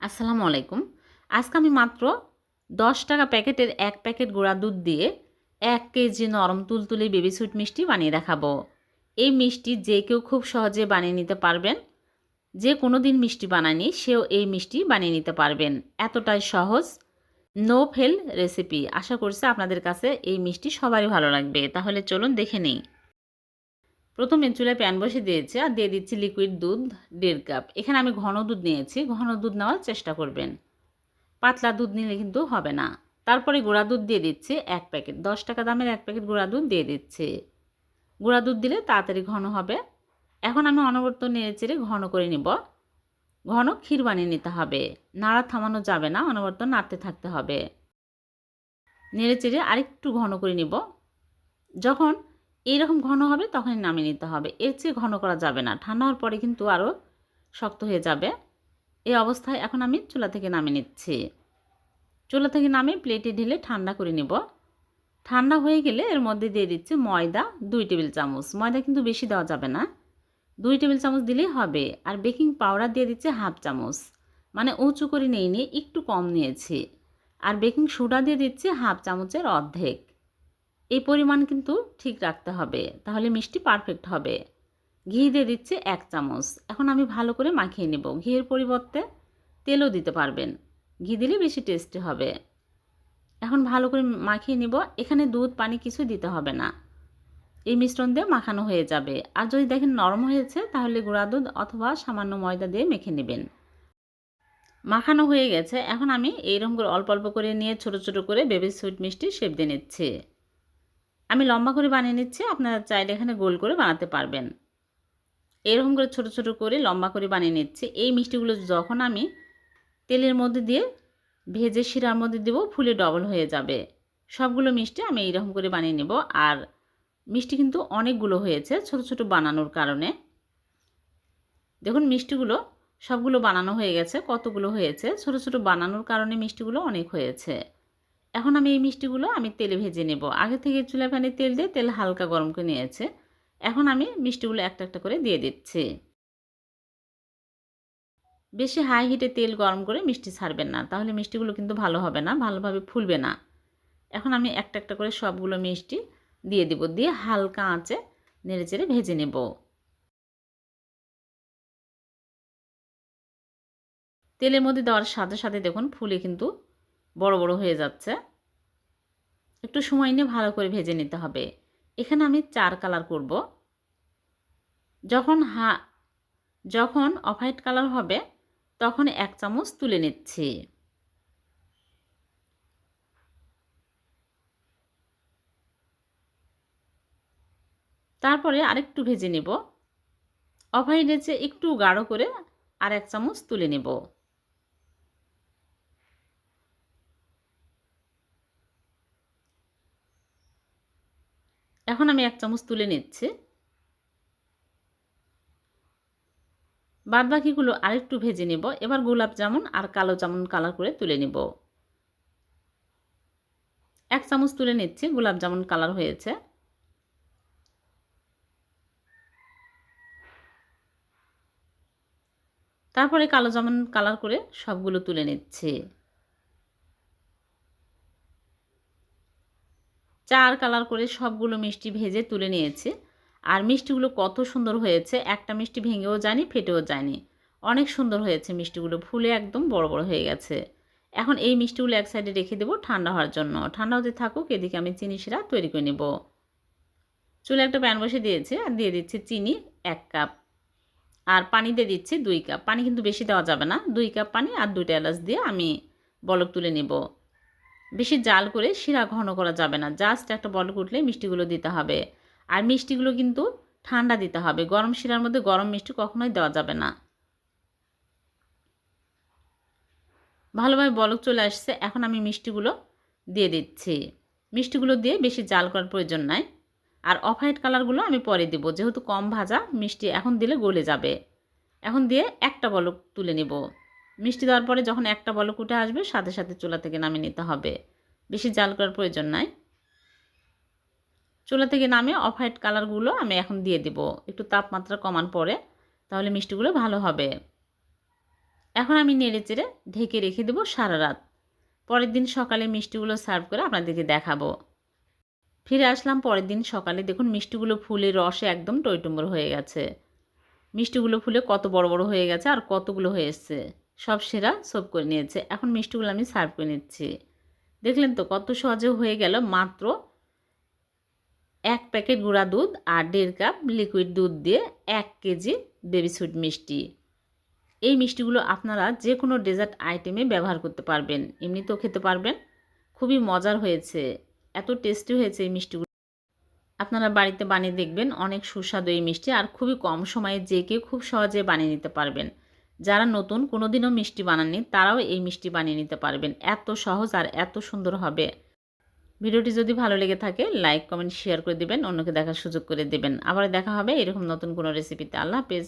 আসসালামু আলাইকুম। আজকে আমি মাত্র দশ টাকা প্যাকেটের এক প্যাকেট গুঁড়া দুধ দিয়ে এক কেজি নরম তুলতুলে বেবি সুইট মিষ্টি বানিয়ে দেখাবো। এই মিষ্টি যে কেউ খুব সহজে বানিয়ে নিতে পারবেন। যে কোনো দিন মিষ্টি বানায়নি, সেও এই মিষ্টি বানিয়ে নিতে পারবেন। এতটাই সহজ নো ফেল রেসিপি আশা করছি আপনাদের কাছে এই মিষ্টি সবারই ভালো লাগবে। তাহলে চলুন দেখে নিই। প্রথমে চুলায় প্যান বসে দিয়েছি আর দিয়ে দিচ্ছি লিকুইড দুধ, দেড় কাপ এখানে আমি ঘন দুধ নিয়েছি, ঘন দুধ নেওয়ার চেষ্টা করবেন। পাতলা দুধ নিলে কিন্তু হবে না। তারপরে গুঁড়া দুধ দিয়ে দিচ্ছি এক প্যাকেট। দশ টাকা দামের এক প্যাকেট গুঁড়া দুধ দিয়ে দিচ্ছি। গুঁড়া দুধ দিলে তাড়াতাড়ি ঘন হবে। এখন আমি অনবর্ত নেড়ে চেড়ে ঘন করে নিব। ঘন ক্ষীর বানিয়ে নিতে হবে। নাড়া থামানো যাবে না, অনবর্ত নাড়তে থাকতে হবে। নেড়ে চেড়ে আরেকটু ঘন করে নিব। যখন এইরকম ঘন হবে তখন নামিয়ে নিতে হবে। এর চেয়ে ঘন করা যাবে না। ঠান্ডা হওয়ার পরে কিন্তু আরও শক্ত হয়ে যাবে। এই অবস্থায় এখন আমি চুলা থেকে নামিয়ে নিচ্ছি। চুলা থেকে নামিয়ে প্লেটে ঢেলে ঠান্ডা করে নিব। ঠান্ডা হয়ে গেলে এর মধ্যে দিয়ে দিচ্ছি ময়দা, দুই টেবিল চামচ। ময়দা কিন্তু বেশি দেওয়া যাবে না। দুই টেবিল চামচ দিলেই হবে। আর বেকিং পাউডার দিয়ে দিচ্ছে হাফ চামচ। মানে উঁচু করে নিয়ে নিয়ে একটু কম নিয়েছি। আর বেকিং সোডা দিয়ে দিচ্ছি হাফ চামচের অর্ধেক। এই পরিমাণ কিন্তু ঠিক রাখতে হবে। তাহলে মিষ্টি পারফেক্ট হবে। ঘি দিয়ে দিচ্ছে এক চামচ। এখন আমি ভালো করে মাখিয়ে নেব। ঘিয়ের পরিবর্তে তেলও দিতে পারবেন। ঘি দিলে বেশি টেস্টি হবে। এখন ভালো করে মাখিয়ে নিব। এখানে দুধ, পানি কিছু দিতে হবে না। এই মিশ্রণ দিয়ে মাখানো হয়ে যাবে। আর যদি দেখেন নরম হয়েছে, তাহলে গুঁড়া দুধ অথবা সামান্য ময়দা দিয়ে মেখে নেবেন। মাখানো হয়ে গেছে। এখন আমি এইরকম করে অল্প অল্প করে নিয়ে ছোট ছোট করে বেবি সুইট মিষ্টি শেপ দিয়ে নিচ্ছি। আমি লম্বা করে বানিয়ে নিচ্ছি, আপনারা চাইলে এখানে গোল করে বানাতে পারবেন। এরকম করে ছোট ছোট করে লম্বা করে বানিয়ে নিচ্ছি। এই মিষ্টিগুলো যখন আমি তেলের মধ্যে দিয়ে ভেজে শিরার মধ্যে দেবো, ফুলে ডবল হয়ে যাবে। সবগুলো মিষ্টি আমি এইরকম করে বানিয়ে নেব। আর মিষ্টি কিন্তু অনেকগুলো হয়েছে ছোট ছোট বানানোর কারণে। দেখুন, মিষ্টিগুলো সবগুলো বানানো হয়ে গেছে, কতগুলো হয়েছে? ছোট ছোট বানানোর কারণে মিষ্টিগুলো অনেক হয়েছে। এখন আমি এই মিষ্টিগুলো আমি তেলে ভেজে নেব। আগে থেকে চুলা ফ্যানে তেল দিয়ে তেল হালকা গরম করে নিয়েছে। এখন আমি মিষ্টিগুলো একটা একটা করে দিয়ে দিচ্ছি। বেশি হাই হিটে তেল গরম করে মিষ্টি ছাড়বেন না। তাহলে মিষ্টিগুলো কিন্তু ভালো হবে না, ভালোভাবে ফুলবে না। এখন আমি একটা একটা করে সবগুলো মিষ্টি দিয়ে দিব। দিয়ে হালকা আঁচে নেড়ে চেড়ে ভেজে নেব। তেলের মধ্যে দেওয়ার সাথে সাথে দেখুন, ফুলে কিন্তু বড় বড় হয়ে যাচ্ছে। একটু সময় নিয়ে ভালো করে ভেজে নিতে হবে। এখানে আমি চার কালার করব। যখন হা, যখন অফ হোয়াইট কালার হবে, তখন এক চামচ তুলে নিচ্ছি। তারপরে আরেকটু ভেজে নেব। অফ হোয়াইট একটু গাঢ় করে আর এক চামচ তুলে নেব। এখন আমি এক চামচ তুলে নিচ্ছি। বাদ বাকিগুলো আরেকটু ভেজে নেব। এবার গোলাপ জামুন আর কালো জামুন কালার করে তুলে নেব। এক চামচ তুলে নিচ্ছি, গোলাপ জামুন কালার হয়েছে। তারপরে কালো জামুন কালার করে সবগুলো তুলে নিচ্ছি। চার কালার করে সবগুলো মিষ্টি ভেজে তুলে নিয়েছি। আর মিষ্টিগুলো কত সুন্দর হয়েছে। একটা মিষ্টি ভেঙেও যায়নি, ফেটেও যায়নি। অনেক সুন্দর হয়েছে মিষ্টিগুলো, ফুলে একদম বড় বড় হয়ে গেছে। এখন এই মিষ্টিগুলো এক সাইডে রেখে দেবো ঠান্ডা হওয়ার জন্য। ঠান্ডা হতে থাকুক, এদিকে আমি চিনি শিরা তৈরি করে নেব। চুলে একটা প্যান বসে দিয়েছে আর দিয়ে দিচ্ছি চিনি এক কাপ। আর পানি দিয়ে দিচ্ছি দুই কাপ। পানি কিন্তু বেশি দেওয়া যাবে না। দুই কাপ পানি আর দুইটা এলাচ দিয়ে আমি বলক তুলে নেব। বেশি জাল করে শিরা ঘন করা যাবে না। জাস্ট একটা বলক উঠলে মিষ্টিগুলো দিতে হবে। আর মিষ্টিগুলো কিন্তু ঠান্ডা দিতে হবে। গরম শিরার মধ্যে গরম মিষ্টি কখনোই দেওয়া যাবে না। ভালোভাবে বলক চলে আসছে। এখন আমি মিষ্টিগুলো দিয়ে দিচ্ছি। মিষ্টিগুলো দিয়ে বেশি জাল করার প্রয়োজন নাই। আর অফ হোয়াইট কালারগুলো আমি পরে দেব। যেহেতু কম ভাজা, মিষ্টি এখন দিলে গলে যাবে। এখন দিয়ে একটা বলক তুলে নেব। মিষ্টি দেওয়ার পরে যখন একটা বলক উঠে আসবে, সাথে সাথে চুলা থেকে নামিয়ে নিতে হবে। বেশি জাল করার প্রয়োজন নাই। চুলা থেকে নামে অফ হোয়াইট কালারগুলো আমি এখন দিয়ে দেব। একটু তাপমাত্রা কমান পরে, তাহলে মিষ্টিগুলো ভালো হবে। এখন আমি নেড়ে চেড়ে ঢেকে রেখে দেবো সারা রাত। পরের দিন সকালে মিষ্টিগুলো সার্ভ করে আপনাদেরকে দেখাবো। ফিরে আসলাম পরের দিন সকালে। দেখুন, মিষ্টিগুলো ফুলে রসে একদম টইটুম্বর হয়ে গেছে। মিষ্টিগুলো ফুলে কত বড় বড় হয়ে গেছে আর কতগুলো হয়ে এসছে। সব সেরা সব করে নিয়েছে। এখন মিষ্টিগুলো আমি সার্ভ করে নিচ্ছি। দেখলেন তো কত সহজে হয়ে গেল। মাত্র এক প্যাকেট গুঁড়া দুধ আর দেড় কাপ লিকুইড দুধ দিয়ে এক কেজি বেবি সুইট মিষ্টি। এই মিষ্টিগুলো আপনারা যে কোনো ডেজার্ট আইটেমে ব্যবহার করতে পারবেন। এমনিতেও খেতে পারবেন। খুবই মজার হয়েছে। এত টেস্টি হয়েছে এই মিষ্টিগুলো। আপনারা বাড়িতে বানিয়ে দেখবেন অনেক সুস্বাদু এই মিষ্টি আর খুবই কম সময়ে যে কেউ খুব সহজে বানিয়ে নিতে পারবেন। যারা নতুন, কোনোদিনও মিষ্টি বানাননি, তারাও এই মিষ্টি বানিয়ে নিতে পারবেন। এত সহজ আর এত সুন্দর হবে। ভিডিওটি যদি ভালো লেগে থাকে, লাইক, কমেন্ট, শেয়ার করে দেবেন, অন্যকে দেখার সুযোগ করে দেবেন। আবার দেখা হবে এরকম নতুন কোনো রেসিপিতে আল্লাহ হাফেজ।